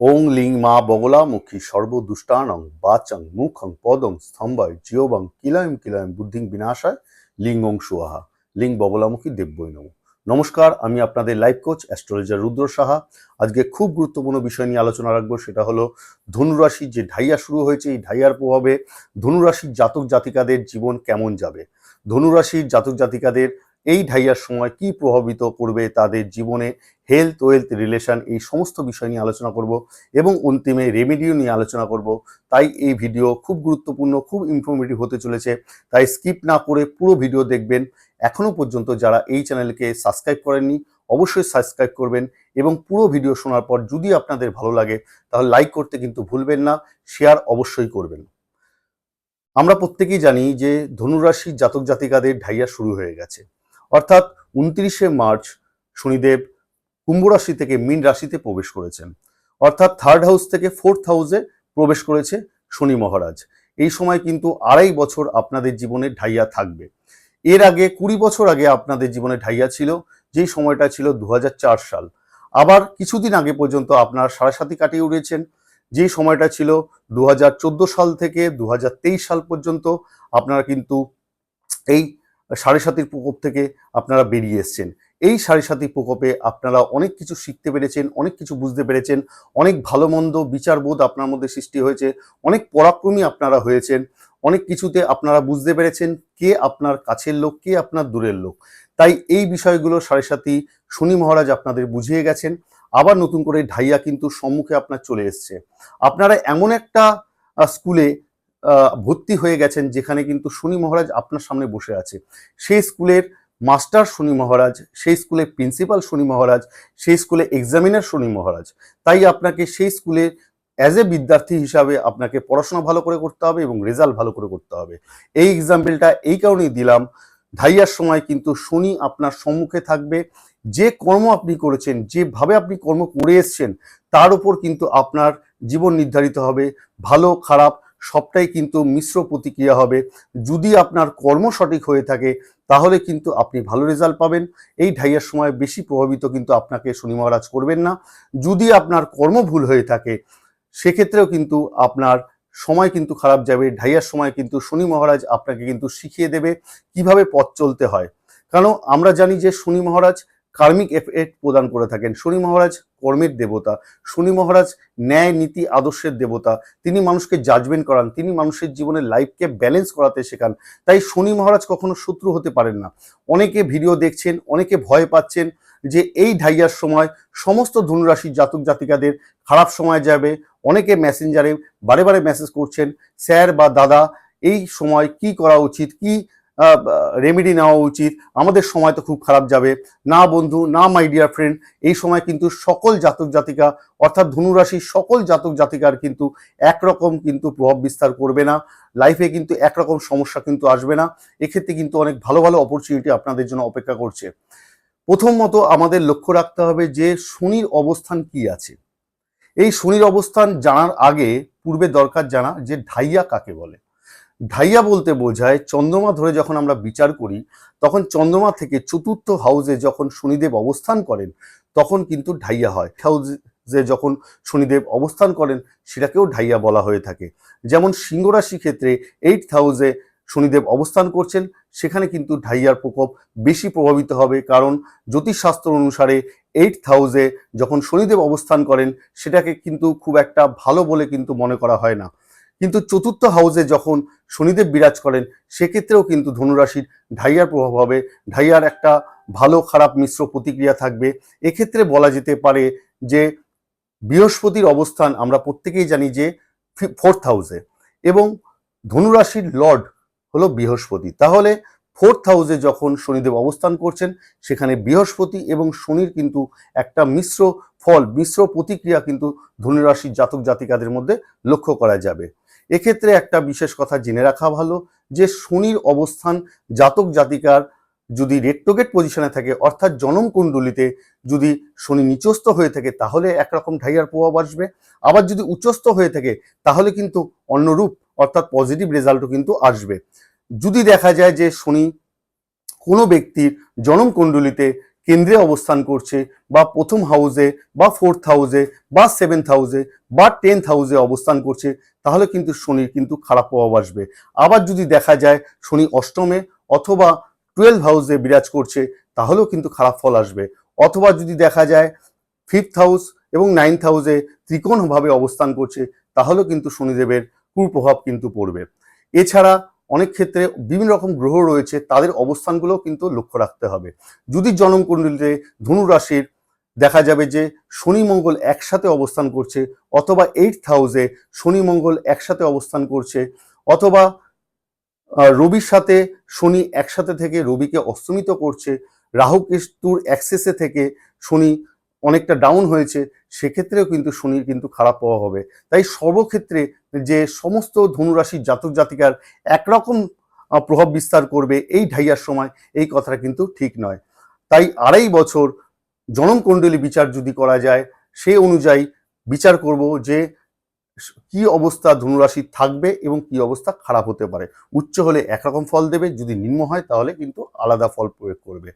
ওং লিং মা বগলামুখী সর্বদুষ্টানং বাচং মুখং পদং স্তম্ভয় জিওবং কিলয়ম কিলয়ম বুদ্ধিং বিনাশায় লিং ওং সুয়াহা। লিং বগলামুখী দেব্যই নম। নমস্কার, আমি আপনাদের life coach, astrologer Rudra Saha. আজকে খুব গুরুত্বপূর্ণ বিষয় নিয়ে আলোচনা রাখব, সেটা হলো ধনুরাশির যে ঢাইয়া শুরু হয়েছে, এই ঢাইয়ার প্রভাবে ধনুরাশির জাতক জাতিকাদের জীবন কেমন যাবে? ধনুরাশির জাতক জাতিকাদের এই ঢাইয়ার সময় কি প্রভাবিত করবে তাদের জীবনে? হেলথ ওয়েলথ রিলেশন এই সমস্ত বিষয় নিয়ে আলোচনা করব এবং অন্তিমে রেমেডিও নিয়ে আলোচনা করব। তাই এই ভিডিও খুব গুরুত্বপূর্ণ, খুব ইনফরমেটিভ হতে চলেছে। তাই স্কিপ না করে পুরো ভিডিও দেখবেন। এখনও পর্যন্ত যারা এই চ্যানেলকে সাবস্ক্রাইব করেননি, অবশ্যই সাবস্ক্রাইব করবেন এবং পুরো ভিডিও শোনার পর যদি আপনাদের ভালো লাগে, তাহলে লাইক করতে কিন্তু ভুলবেন না শেয়ার অবশ্যই করবেন। আমরা প্রত্যেকেই জানি যে ধনুরাশির জাতক জাতিকাদের ঢাইয়া শুরু হয়ে গেছে। অর্থাৎ উনত্রিশে মার্চ শনিদেব কুম্ভ রাশি থেকে মীন রাশিতে প্রবেশ করেছেন। অর্থাৎ থার্ড হাউস থেকে ফোর্থ হাউসে প্রবেশ করেছে শনি মহারাজ। এই সময় কিন্তু আড়াই বছর আপনাদের জীবনে ঢাইয়া থাকবে। এর আগে কুড়ি বছর আগে আপনাদের জীবনে ঢাইয়া ছিল, যেই সময়টা ছিল দু হাজার চার সাল। আবার কিছুদিন আগে পর্যন্ত আপনারা সাড়ে সাথী কাটিয়ে উঠেছেন। যেই সময়টা ছিল দু হাজার চোদ্দ সাল থেকে দু হাজার তেইশ সাল পর্যন্ত আপনারা কিন্তু এই সাড়ে সাতির প্রকোপ থেকে আপনারা বেরিয়ে এসছেন। এই সাড়ে সাতি প্রকোপে আপনারা অনেক কিছু শিখতে পেরেছেন, অনেক কিছু বুঝতে পেরেছেন, অনেক ভালো মন্দ বিচারবোধ আপনার মধ্যে সৃষ্টি হয়েছে, অনেক পরাক্রমী আপনারা হয়েছেন, অনেক কিছুতে আপনারা বুঝতে পেরেছেন কে আপনার কাছের লোক, কে আপনার দূরের লোক। তাই এই বিষয়গুলো সাড়ে সাতি শনি মহারাজ আপনাদের বুঝিয়ে গেছেন, আবার নতুন করে ঢাইয়া কিন্তু সম্মুখে আপনার চলে এসছে। আপনারা এমন একটা স্কুলে ভর্তি হয়ে গেছেন যেখানে কিন্তু শনি মহারাজ আপনার সামনে বসে আছে। সেই স্কুলের মাস্টার শনি মহারাজ, সেই স্কুলে প্রিন্সিপাল শনি মহারাজ, সেই স্কুলে এক্সামিনার শনি মহারাজ। তাই আপনাকে সেই স্কুলে অ্যাজ এ বিদ্যার্থী হিসাবে আপনাকে পড়াশোনা ভালো করে করতে হবে এবং রেজাল্ট ভালো করে করতে হবে। এই এক্সাম্পলটা এই কারণেই দিলাম। ঢাইয়ার সময় কিন্তু শনি আপনার সম্মুখে থাকবে। যে কর্ম আপনি করেছেন, যেভাবে আপনি কর্ম করে এসছেন, তার উপর কিন্তু আপনার জীবন নির্ধারিত হবে। ভালো, খারাপ, সবটাই কিন্তু মিশ্র প্রতিক্রিয়া হবে। যদি আপনার কর্ম সঠিক হয়ে থাকে তাহলে কিন্তু আপনি ভালো রেজাল্ট পাবেন। এই ঢাইয়ের সময় বেশি প্রভাবিত কিন্তু আপনাকে শনি মহারাজ করবেন না। যদি আপনার কর্ম ভুল হয়ে থাকে, সেক্ষেত্রেও কিন্তু আপনার সময় কিন্তু খারাপ যাবে। ঢাইয়ার সময় কিন্তু শনি মহারাজ আপনাকে কিন্তু শিখিয়ে দেবে কীভাবে পথ চলতে হয়। কারণ আমরা জানি যে শনি মহারাজ কার্মিক এফেক্ট প্রদান করে থাকেন। শনি মহারাজ কর্মের দেবতা, শনি মহারাজ ন্যায় নীতি আদর্শের দেবতা, তিনি মানুষকে জাজমেন্ট করান, তিনি মানুষের জীবনের লাইফকে ব্যালেন্স করাতে শেখান। তাই শনি মহারাজ কখনো শত্রু হতে পারেন না। অনেকে ভিডিও দেখছেন, অনেকে ভয় পাচ্ছেন যে এই ঢাইয়ার সময় সমস্ত ধনুরাশির জাতক জাতিকাদের খারাপ সময় যাবে। অনেকে মেসেঞ্জারে বারে বারে মেসেজ করছেন স্যার বা দাদা, এই সময় কি করা উচিত? কি রেমেডি নেওয়া উচিত। আমাদের সময় তো খুব খারাপ যাবে। না বন্ধু, না মাই ডিয়ার ফ্রেন্ড এই সময় কিন্তু সকল জাতক জাতিকা, অর্থাৎ ধনুরাশির সকল জাতক জাতিকার কিন্তু একরকম কিন্তু প্রভাব বিস্তার করবে না। লাইফে কিন্তু একরকম সমস্যা কিন্তু আসবে না। এক্ষেত্রে কিন্তু অনেক ভালো ভালো অপরচুনিটি আপনাদের জন্য অপেক্ষা করছে। প্রথমত আমাদের লক্ষ্য রাখতে হবে যে শনির অবস্থান কি আছে। এই শনির অবস্থান জানার আগে পূর্বে দরকার জানা যে ঢাইয়া কাকে বলে। ঢাইয়া বলতে বোঝায় চন্দ্রমা ধরে যখন আমরা বিচার করি, তখন চন্দ্রমা থেকে চতুর্থ হাউসে যখন শনিদেব অবস্থান করেন, তখন কিন্তু ঢাইয়া হয়। হাউসে যখন শনিদেব অবস্থান করেন, সেটাকেও ঢাইয়া বলা হয়ে থাকে। যেমন সিংহরাশি ক্ষেত্রে এইট হাউসে শনিদেব অবস্থান করছেন, সেখানে কিন্তু ঢাইয়ার প্রকোপ বেশি প্রভাবিত হবে। কারণ জ্যোতিষশাস্ত্র অনুসারে এইট হাউসে যখন শনিদেব অবস্থান করেন, সেটাকে কিন্তু খুব একটা ভালো বলে কিন্তু মনে করা হয় না। কিন্তু চতুর্থ হাউসে যখন শনিদেব বিরাজ করেন, সেক্ষেত্রেও কিন্তু ধনুরাশির ঢাইয়ার প্রভাব হবে। ঢাইয়ার একটা ভালো, খারাপ, মিশ্র প্রতিক্রিয়া থাকবে। এক্ষেত্রে বলা যেতে পারে যে, বৃহস্পতির অবস্থান আমরা প্রত্যেকেই জানি যে ফোর্থ হাউসে এবং ধনুরাশির লর্ড হলো বৃহস্পতি। তাহলে ফোর্থ হাউসে যখন শনিদেব অবস্থান করছেন, সেখানে বৃহস্পতি এবং শনির কিন্তু একটা মিশ্র ফল, মিশ্র প্রতিক্রিয়া কিন্তু ধনুরাশির জাতক জাতিকাদের মধ্যে লক্ষ্য করা যাবে। এক্ষেত্রে একটা বিশেষ কথা জেনে রাখা ভালো যে শনির অবস্থান জাতক জাতিকার যদি রেট্রোগেট পজিশনে থাকে, অর্থাৎ জনম কুণ্ডলিতে যদি শনি নিচস্থ হয়ে থাকে, তাহলে একরকম ঢাইয়ার প্রভাব আসবে। আবার যদি উচ্চস্থ হয়ে থাকে, তাহলে কিন্তু অন্যরূপ, অর্থাৎ পজিটিভ রেজাল্টও কিন্তু আসবে। যদি দেখা যায় যে শনি কোনো ব্যক্তির জনম কুণ্ডলিতে কেন্দ্রে অবস্থান করছে বা প্রথম হাউসে বা ফোর্থ হাউসে বা সেভেন্থ হাউসে বা টেন্থ হাউসে অবস্থান করছে, তাহলে কিন্তু শনির কিন্তু খারাপ প্রভাব আসবে। আবার যদি দেখা যায় শনি অষ্টমে অথবা টুয়েলভ হাউসে বিরাজ করছে, তাহলেও কিন্তু খারাপ ফল আসবে। অথবা যদি দেখা যায় ফিফথ হাউস এবং নাইন্থ হাউসে ত্রিকোণভাবে অবস্থান করছে, তাহলেও কিন্তু শনিদেবের কুপ্রভাব কিন্তু পড়বে। এছাড়া অনেক ক্ষেত্রে বিভিন্ন রকম গ্রহ রয়েছে, তাদের অবস্থানগুলো কিন্তু লক্ষ্য রাখতে হবে। যদি জন্মকুণ্ডলিতে ধনু রাশির দেখা যাবে যে শনি মঙ্গল একসাথে অবস্থান করছে, অথবা এইট হাউসে শনি মঙ্গল একসাথে অবস্থান করছে, অথবা রবির সাথে শনি একসাথে থেকে রবিকে অস্তমিত করছে, রাহু কেতুর অ্যাক্সেসে থেকে শনি অনেকটা ডাউন হয়েছে, সেক্ষেত্রেও কিন্তু শনির কিন্তু খারাপ প্রভাব হবে। তাই সর্বক্ষেত্রে যে সমস্ত ধনুরাশির জাতক জাতিকার একরকম প্রভাব বিস্তার করবে এই ঢাইয়ার সময়, এই কথাটা কিন্তু ঠিক নয়। তাই আড়াই বছর জনমকুণ্ডলী বিচার যদি করা যায়, সে অনুযায়ী বিচার করব যে কি অবস্থা ধনুরাশি থাকবে এবং কি অবস্থা খারাপ হতে পারে? উচ্চ হলে একরকম ফল দেবে, যদি নিম্ন হয় তাহলে কিন্তু আলাদা ফল প্রয়োগ করবে।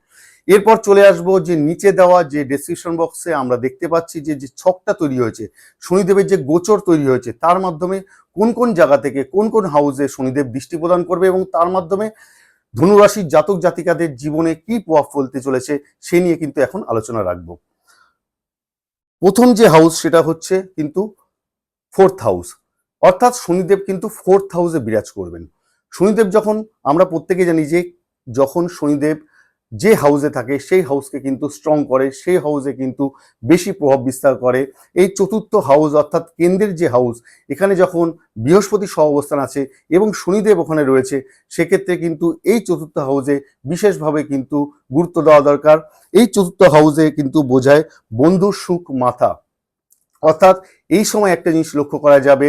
এরপর চলে আসব যে নিচে দেওয়া যে ডেসক্রিপশন বক্সে আমরা দেখতে পাচ্ছি যে যে ছকটা তৈরি হয়েছে, শনিদেবের যে গোচর তৈরি হয়েছে, তার মাধ্যমে কোন কোন জায়গা থেকে কোন কোন হাউসে শনিদেব দৃষ্টি প্রদান করবে এবং তার মাধ্যমে ধনুরাশির জাতক জাতিকাদের জীবনে কি প্রভাব ফেলতে চলেছে, সে নিয়ে কিন্তু এখন আলোচনা রাখব। প্রথম যে হাউস সেটা হচ্ছে কিন্তু ফোর্থ হাউস অর্থাৎ শনিদেব কিন্তু ফোর্থ হাউসে বিরাজ করবেন। শনিদেব যখন, আমরা প্রত্যেকে জানি যে, যখন শনিদেব যে হাউসে থাকে, সেই হাউসকে কিন্তু স্ট্রং করে, সেই হাউসে কিন্তু বেশি প্রভাব বিস্তার করে। এই চতুর্থ হাউস অর্থাৎ কেন্দ্রের যে হাউস এখানে যখন বৃহস্পতি সহ অবস্থান আছে এবং শনিদেব ওখানে রয়েছে, সেক্ষেত্রে কিন্তু এই চতুর্থ হাউসে বিশেষভাবে কিন্তু গুরুত্ব দেওয়া দরকার। এই চতুর্থ হাউসে কিন্তু বোঝায় বন্ধুর সুখ মাথা। অর্থাৎ এই সময় একটা জিনিস লক্ষ্য করা যাবে,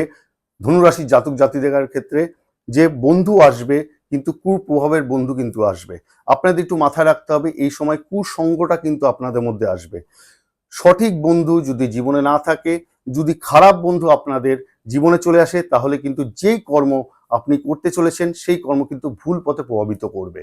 ধনুরাশির জাতক জাতিদের ক্ষেত্রে যে বন্ধু আসবে কিন্তু কুপ্রভাবের বন্ধু কিন্তু আসবে। আপনাদের একটু মাথায় রাখতে হবে, এই সময় কুসঙ্গটা কিন্তু আপনাদের মধ্যে আসবে। সঠিক বন্ধু যদি জীবনে না থাকে, যদি খারাপ বন্ধু আপনাদের জীবনে চলে আসে, তাহলে কিন্তু যেই কর্ম আপনি করতে চলেছেন, সেই কর্ম কিন্তু ভুল পথে প্রভাবিত করবে।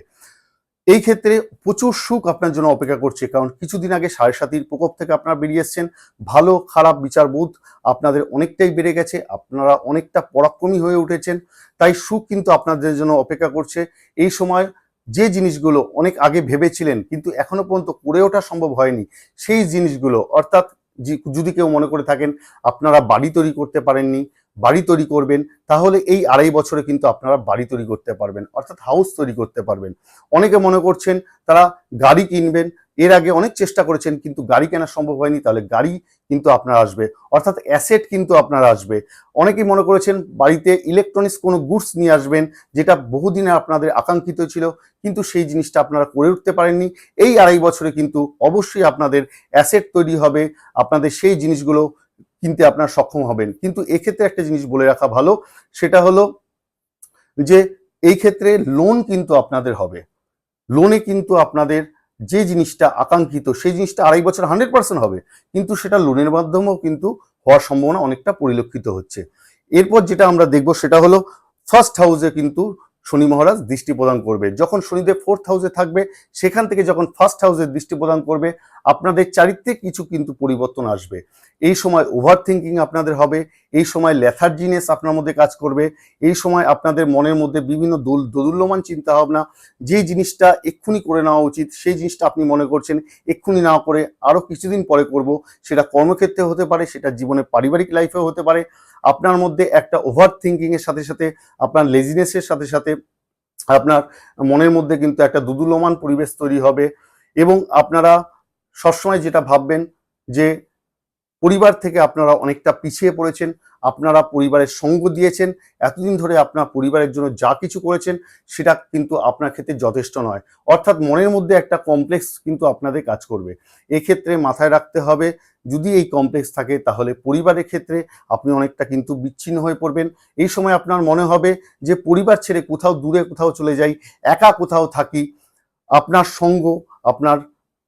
এই ক্ষেত্রে প্রচুর সুখ আপনার জন্য অপেক্ষা করছে, কারণ কিছুদিন আগে সাড়ে সাতির প্রকোপ থেকে আপনারা বেরিয়ে এসছেন। ভালো, খারাপ বিচারবোধ আপনাদের অনেকটাই বেড়ে গেছে, আপনারা অনেকটা পরাক্রমী হয়ে উঠেছেন, তাই সুখ কিন্তু আপনাদের জন্য অপেক্ষা করছে। এই সময় যে জিনিসগুলো অনেক আগে ভেবেছিলেন, কিন্তু এখনও পর্যন্ত করে ওঠা সম্ভব হয়নি, সেই জিনিসগুলো, অর্থাৎ যদি কেউ মনে করে থাকেন, আপনারা বাড়ি তৈরি করতে পারেননি বাড়ি তৈরি করবেন, তাহলে এই আড়াই বছরে কিন্তু আপনারা বাড়ি তৈরি করতে পারবেন, অর্থাৎ হাউস তৈরি করতে পারবেন। অনেকে মনে করছেন তারা গাড়ি কিনবেন, এর আগে অনেক চেষ্টা করেছেন, কিন্তু গাড়ি কেনা সম্ভব হয়নি, তাহলে গাড়ি কিন্তু আপনার আসবে, অর্থাৎ অ্যাসেট কিন্তু আপনার আসবে। অনেকেই মনে করেছেন বাড়িতে ইলেকট্রনিক্স কোনো গুডস নিয়ে আসবেন, যেটা বহুদিনে আপনাদের আকাঙ্ক্ষিত ছিল, কিন্তু সেই জিনিসটা আপনারা করে উঠতে পারেননি। এই আড়াই বছরে কিন্তু অবশ্যই আপনাদের অ্যাসেট তৈরি হবে, আপনাদের সেই জিনিসগুলো কিনতে আপনার সক্ষম হবেন। কিন্তু এক্ষেত্রে একটা জিনিস বলে রাখা ভালো, সেটা হলো যে এই ক্ষেত্রে লোন কিন্তু আপনাদের হবে। লোনে কিন্তু আপনাদের যে জিনিসটা আকাঙ্ক্ষিত, সেই জিনিসটা আড়াই বছর হান্ড্রেড পার্সেন্ট হবে। কিন্তু সেটা লোনের মাধ্যমেও কিন্তু হওয়ার সম্ভাবনা অনেকটা পরিলক্ষিত হচ্ছে। এরপর যেটা আমরা দেখব সেটা হলো ফার্স্ট হাউসে কিন্তু শনি মহারাজ দৃষ্টি প্রদান করবে। যখন শনিদেব ফোর্থ হাউসে থাকবে, সেখান থেকে যখন ফার্স্ট হাউসে দৃষ্টি প্রদান করবে, আপনাদের চারিত্রিক কিছু কিন্তু পরিবর্তন আসবে। এই সময় ওভার থিঙ্কিং আপনাদের হবে, এই সময় লেথার্জিনেস আপনার মধ্যে কাজ করবে, এই সময় আপনাদের মনের মধ্যে বিভিন্ন দোল দোদুল্যমান চিন্তা ভাবনা, যে জিনিসটা এক্ষুনি করে নেওয়া উচিত, সেই জিনিসটা আপনি মনে করছেন, এক্ষুনি না করে আরও কিছুদিন পরে করব, সেটা কর্মক্ষেত্রে হতে পারে, সেটা জীবনে পারিবারিক লাইফেও হতে পারে আপনার মধ্যে একটা ওভার থিঙ্কিংয়ের সাথে সাথে, আপনার লেজিনেসের সাথে সাথে, আপনার মনের মধ্যে কিন্তু একটা দুদুলমান পরিবেশ তৈরি হবে এবং আপনারা সবসময় যেটা ভাববেন যে পরিবার থেকে আপনারা অনেকটা পিছিয়ে পড়েছেন, আপনারা পরিবারের সঙ্গ দিয়েছেন, এতদিন ধরে আপনার পরিবারের জন্য যা কিছু করেছেন, সেটা কিন্তু আপনার ক্ষেত্রে যথেষ্ট নয়। অর্থাৎ মনের মধ্যে একটা কমপ্লেক্স কিন্তু আপনাদের কাজ করবে। এক্ষেত্রে মাথায় রাখতে হবে, যদি এই কমপ্লেক্স থাকে, তাহলে পরিবারের ক্ষেত্রে আপনি অনেকটা কিন্তু বিচ্ছিন্ন হয়ে পড়বেন। এই সময় আপনার মনে হবে যে পরিবার ছেড়ে কোথাও দূরে কোথাও চলে যাই, একা কোথাও থাকি, আপনার সঙ্গ, আপনার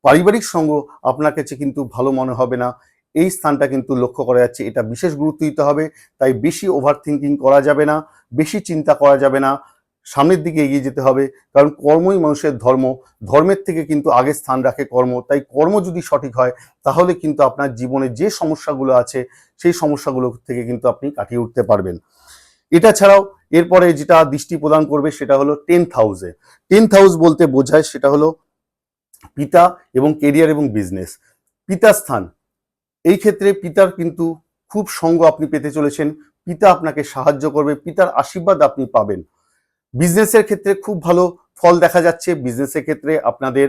পারিবারিক সঙ্গ আপনার কাছে কিন্তু ভালো মনে হবে না। এই স্থানটা কিন্তু লক্ষ্য করা যাচ্ছে। এটা বিশেষ গুরুত্ব দিতে হবে। তাই বেশি ওভার থিঙ্কিং করা যাবে না, বেশি চিন্তা করা যাবে না। সামনের দিকে এগিয়ে যেতে হবে। কারণ কর্মই মানুষের ধর্ম। ধর্মের থেকে কিন্তু আগে স্থান রাখে কর্ম। তাই কর্ম যদি সঠিক হয়, তাহলে কিন্তু আপনার জীবনে যে সমস্যাগুলো আছে, সেই সমস্যাগুলো থেকে কিন্তু আপনি কাটিয়ে উঠতে পারবেন। এটা ছাড়াও এরপরে যেটা দৃষ্টি প্রদান করবে, সেটা হলো টেন্থ হাউসে। টেন্থ হাউস বলতে বোঝায় সেটা হলো পিতা এবং কেরিয়ার এবং বিজনেস পিতা স্থান। এই ক্ষেত্রে পিতার কিন্তু খুব সঙ্গ আপনি পেতে চলেছেন। পিতা আপনাকে সাহায্য করবে, পিতার আশীর্বাদ আপনি পাবেন। বিজনেসের ক্ষেত্রে খুব ভালো ফল দেখা যাচ্ছে। বিজনেসের ক্ষেত্রে আপনাদের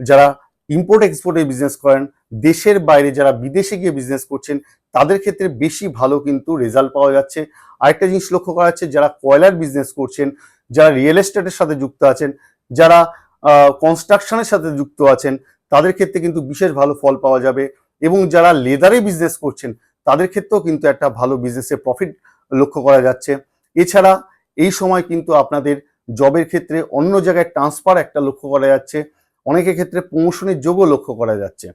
যারা ইম্পোর্ট এক্সপোর্টে বিজনেস করেন, দেশের বাইরে যারা বিদেশে গিয়ে বিজনেস করছেন, তাদের ক্ষেত্রে বেশি ভালো কিন্তু রেজাল্ট পাওয়া যাচ্ছে। আরেকটা জিনিস লক্ষ্য করা যাচ্ছে, যারা কয়লার বিজনেস করছেন, যারা রিয়েল এস্টেটের সাথে যুক্ত আছেন, যারা কনস্ট্রাকশনের সাথে যুক্ত আছেন, তাদের ক্ষেত্রে কিন্তু বিশেষ ভালো ফল পাওয়া যাবে। এবং যারা লেদারে বিজনেস করছেন, তাদের ক্ষেত্রেও কিন্তু একটা ভালো বিজনেসে প্রফিট লক্ষ্য করা যাচ্ছে। এছাড়া এই সময় কিন্তু আপনাদের জবের ক্ষেত্রে অন্য জায়গায় ট্রান্সফার একটা লক্ষ্য করা যাচ্ছে। অনেকের ক্ষেত্রে প্রমোশনের যোগও লক্ষ্য করা যাচ্ছে।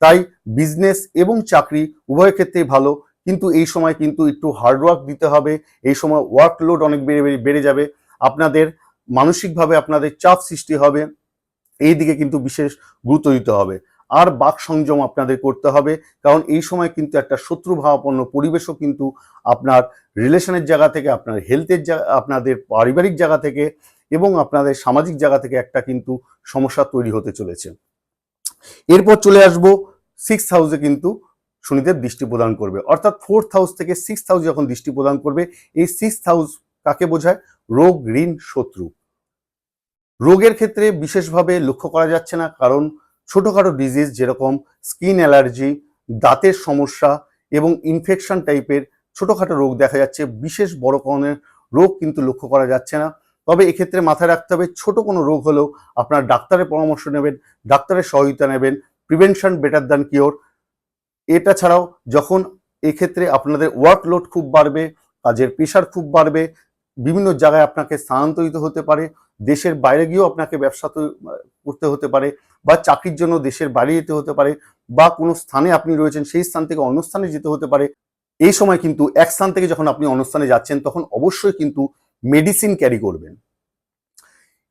তাই বিজনেস এবং চাকরি উভয় ক্ষেত্রেই ভালো, কিন্তু এই সময় কিন্তু একটু হার্ডওয়ার্ক দিতে হবে। এই সময় ওয়ার্কলোড অনেক বেড়ে, বেড়ে- বেড়ে যাবে। আপনাদের মানসিকভাবে আপনাদের চাপ সৃষ্টি হবে। এই দিকে কিন্তু বিশেষ গুরুত্ব দিতে হবে। আর বাক সংযম আপনাদের করতে হবে। কারণ এই সময় কিন্তু একটা শত্রুভাবাপন্ন পরিবেশও কিন্তু আপনার রিলেশনের জায়গা থেকে, আপনার হেলথের জায়গা, আপনাদের পারিবারিক জায়গা থেকে এবং আপনাদের সামাজিক জায়গা থেকে একটা কিন্তু সমস্যা তৈরি হতে চলেছে। এরপর চলে আসব সিক্স হাউসে কিন্তু শনিদেব দৃষ্টি প্রদান করবে। অর্থাৎ ফোর্থ হাউস থেকে সিক্স হাউস যখন দৃষ্টি প্রদান করবে, এই সিক্স হাউস কাকে বোঝায়? রোগ, ঋণ, শত্রু। রোগের ক্ষেত্রে বিশেষভাবে লক্ষ্য করা যাচ্ছে না, কারণ ছোটোখাটো ডিজিজ যেরকম স্কিন অ্যালার্জি দাঁতের সমস্যা এবং ইনফেকশন টাইপের ছোটোখাটো রোগ দেখা যাচ্ছে। বিশেষ বড় ধরনের রোগ কিন্তু লক্ষ্য করা যাচ্ছে না। তবে এক্ষেত্রে মাথায় রাখতে হবে, ছোট কোনো রোগ হলেও আপনার ডাক্তারের পরামর্শ নেবেন, ডাক্তারের সহায়তা নেবেন প্রিভেনশন বেটার দ্যান কিওর এটা ছাড়াও যখন এক্ষেত্রে আপনাদের ওয়ার্কলোড খুব বাড়বে, কাজের প্রেশার খুব বাড়বে, বিভিন্ন জায়গায় আপনাকে স্থানান্তরিত হতে পারে দেশের বাইরে গিয়েও আপনাকে ব্যবসা তো- করতে হতে পারে বা চাকরির জন্য দেশের বাইরে যেতে হতে পারে বা কোনো স্থানে আপনি রয়েছেন সেই স্থান থেকে অন্য স্থানে যেতে হতে পারে। এই সময় কিন্তু এক স্থান থেকে যখন আপনি অন্য স্থানে যাচ্ছেন তখন অবশ্যই কিন্তু মেডিসিন ক্যারি করবেন।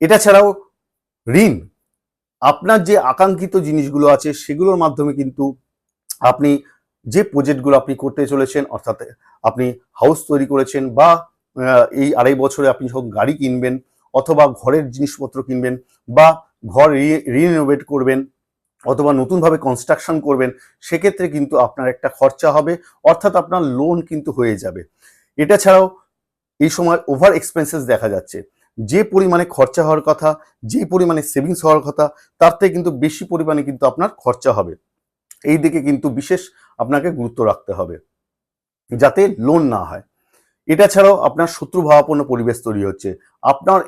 এটা ছাড়াও ঋণ, আপনার যে আকাঙ্ক্ষিত জিনিসগুলো আছে সেগুলোর মাধ্যমে কিন্তু আপনি যে প্রজেক্টগুলো আপনি করতে চলেছেন, অর্থাৎ আপনি হাউস তৈরি করেছেন বা এই আড়াই বছরে আপনি যখন গাড়ি কিনবেন অথবা ঘরের জিনিসপত্র কিনবেন বা ঘর রিনোভেট করবেন অথবা নতুনভাবে কনস্ট্রাকশন করবেন, সেক্ষেত্রে কিন্তু আপনার একটা খরচা হবে, অর্থাৎ আপনার লোন কিন্তু হয়ে যাবে। এটা ছাড়াও এই সময় ওভার এক্সপেন্সেস দেখা যাচ্ছে। যে পরিমাণে খরচা হওয়ার কথা, যে পরিমাণে সেভিংস হওয়ার কথা, তার থেকে কিন্তু বেশি পরিমাণে কিন্তু আপনার খরচা হবে। এই দিকে কিন্তু বিশেষ আপনাকে গুরুত্ব রাখতে হবে, যাতে লোন না হয়। এটা ছাড়াও আপনার শত্রুভাবাপন্ন পরিবেশ তৈরি হচ্ছে। আপনার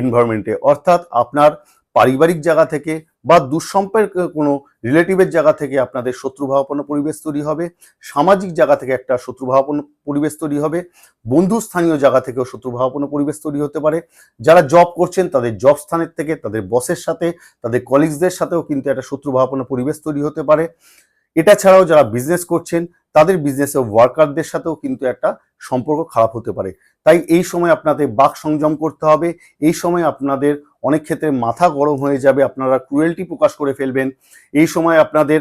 এনভায়রনমেন্টে অর্থাৎ আপনার পারিবারিক জায়গা থেকে বা দুঃসম্পর্ক কোনো রিলেটিভের জায়গা থেকে আপনাদের শত্রুভাবাপন্ন পরিবেশ তৈরি হবে, সামাজিক জায়গা থেকে একটা শত্রুভাবাপন্ন পরিবেশ তৈরি হবে, বন্ধু স্থানীয় জায়গা থেকেও শত্রুভাবাপন্ন পরিবেশ তৈরি হতে পারে। যারা জব করছেন, তাদের জব স্থানের থেকে, তাদের বসের সাথে, তাদের কলিগসদের সাথেও কিন্তু একটা শত্রুভাবাপন্ন পরিবেশ তৈরি হতে পারে। এটা ছাড়াও যারা বিজনেস করছেন, তাদের বিজনেসে ওয়ার্কারদের সাথেও কিন্তু একটা সম্পর্ক খারাপ হতে পারে। তাই এই সময় আপনাদের বাক সংযম করতে হবে। এই সময় আপনাদের অনেক ক্ষেত্রে মাথা গরম হয়ে যাবে, আপনারা ক্রুয়েলটি প্রকাশ করে ফেলবেন। এই সময় আপনাদের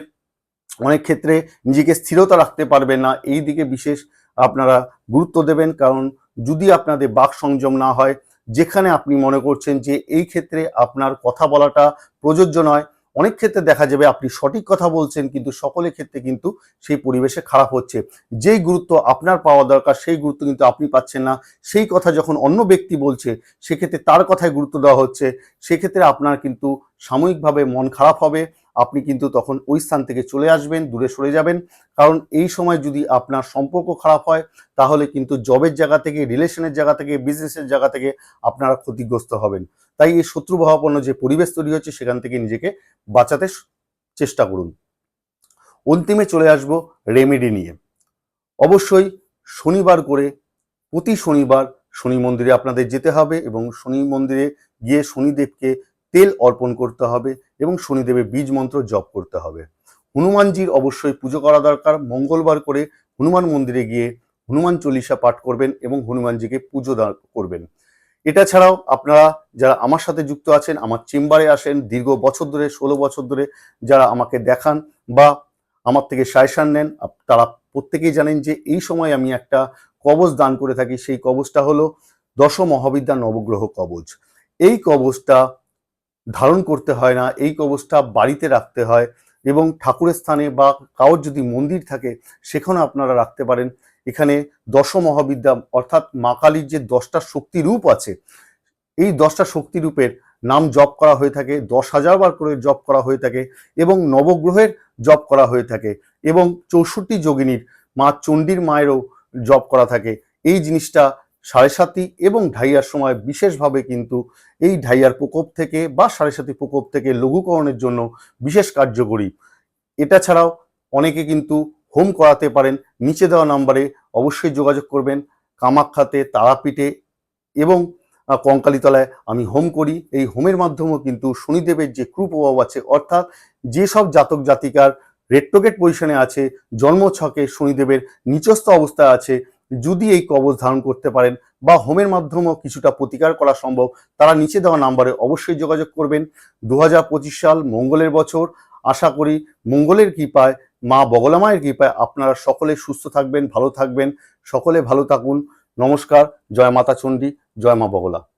অনেক ক্ষেত্রে নিজেকে স্থিরতা রাখতে পারবেন না। এই দিকে বিশেষ আপনারা গুরুত্ব দেবেন, কারণ যদি আপনাদের বাক সংযম না হয়, যেখানে আপনি মনে করছেন যে এই ক্ষেত্রে আপনার কথা বলাটা প্রযোজ্য নয় অনেক ক্ষেত্রে দেখা যাবে আপনি সঠিক কথা বলছেন, কিন্তু সকলের ক্ষেত্রে কিন্তু সেই পরিবেশে খারাপ হচ্ছে। যেই গুরুত্ব আপনার পাওয়া দরকার, সেই গুরুত্ব কিন্তু আপনি পাচ্ছেন না। সেই কথা যখন অন্য ব্যক্তি বলছে, সেক্ষেত্রে তার কথায় গুরুত্ব দেওয়া হচ্ছে। সেক্ষেত্রে আপনার কিন্তু সাময়িকভাবে মন খারাপ হবে। আপনি কিন্তু তখন ওই স্থান থেকে চলে আসবেন, দূরে সরে যাবেন। কারণ এই সময় যদি আপনার সম্পর্ক খারাপ হয়, তাহলে কিন্তু জবের জায়গা থেকে, রিলেশনের জায়গা থেকে বিজনেসের জায়গা থেকে আপনারা ক্ষতিগ্রস্ত হবেন। তাই এই শত্রুভাবাপন্ন যে পরিবেশ তৈরি হচ্ছে, সেখান থেকে নিজেকে বাঁচাতে চেষ্টা করুন। অন্তিমে চলে আসব রেমেডি নিয়ে। অবশ্যই শনিবার করে, প্রতি শনিবার শনি মন্দিরে আপনাদের যেতে হবে এবং শনি মন্দিরে গিয়ে শনিদেবকে তেল অর্পণ করতে হবে এবং শনিদেবের বীজ মন্ত্র জপ করতে হবে। হনুমানজির অবশ্যই পুজো করা দরকার। মঙ্গলবার করে হনুমান মন্দিরে গিয়ে হনুমান চল্লিশা পাঠ করবেন এবং হনুমানজিকে পুজো করবেন। এটা ছাড়াও আপনারা যারা আমার সাথে যুক্ত আছেন, আমার চেম্বারে আসেন, দীর্ঘ বছর ধরে, ষোলো বছর ধরে যারা আমাকে দেখান বা আমার থেকে সাজেশন নেন তারা প্রত্যেকেই জানেন যে এই সময় আমি একটা কবচ দান করে থাকি। সেই কবচটা হলো দশ মহাবিদ্যা নবগ্রহ কবচ এই কবচটা ধারণ করতে হয় না, এই কবচটা বাড়িতে রাখতে হয় এবং ঠাকুরের স্থানে বা কারোর যদি মন্দির থাকে সেখানে আপনারা রাখতে পারেন। এখানে দশ মহাবিদ্যা অর্থাৎ মা কালীর যে দশটা শক্তি রূপ আছে, এই দশটা শক্তি রূপের নাম জপ করা হয়ে থাকে, দশ হাজার বার করে জপ করা হয়ে থাকে এবং নবগ্রহের জপ করা হয়ে থাকে এবং চৌষট্টি যোগিনীর মা চণ্ডীর মায়েরও জপ করা থাকে। এই জিনিসটা সাড়ে সাতি এবং ঢাইয়ার সময় বিশেষভাবে কিন্তু এই ঢাইয়ার প্রকোপ থেকে বা সাড়ে সাতি প্রকোপ থেকে লঘুকরণের জন্য বিশেষ কার্যকরী। এটা ছাড়াও অনেকে কিন্তু হোম করাতে পারেন, নিচে দেওয়া নাম্বারে অবশ্যই যোগাযোগ করবেন, কামাখ্যাতে, তারাপীঠে এবং কঙ্কালীতলায় আমি হোম করি। এই হোমের মাধ্যমেও কিন্তু শনিদেবের যে কুপ্রভাব আছে, অর্থাৎ যেসব জাতক জাতিকার রেট্রোগেট পজিশনে আছে, জন্মছকে শনিদেবের নিচস্থ অবস্থায় আছে যদি এই কবচ ধারণ করতে পারেন বা হোমের মাধ্যমেও কিছুটা প্রতিকার করা সম্ভব, তারা নিচে দেওয়া নাম্বারে অবশ্যই যোগাযোগ করবেন। দু হাজার পঁচিশ সাল মঙ্গলের বছর। আশা করি মঙ্গলের কৃপায়, মা বগলামায়ের কৃপায় আপনারা সকলে সুস্থ থাকবেন, ভালো থাকবেন। সকলে ভালো থাকুন। নমস্কার। জয় মাতা চণ্ডী, জয় মা বগলা।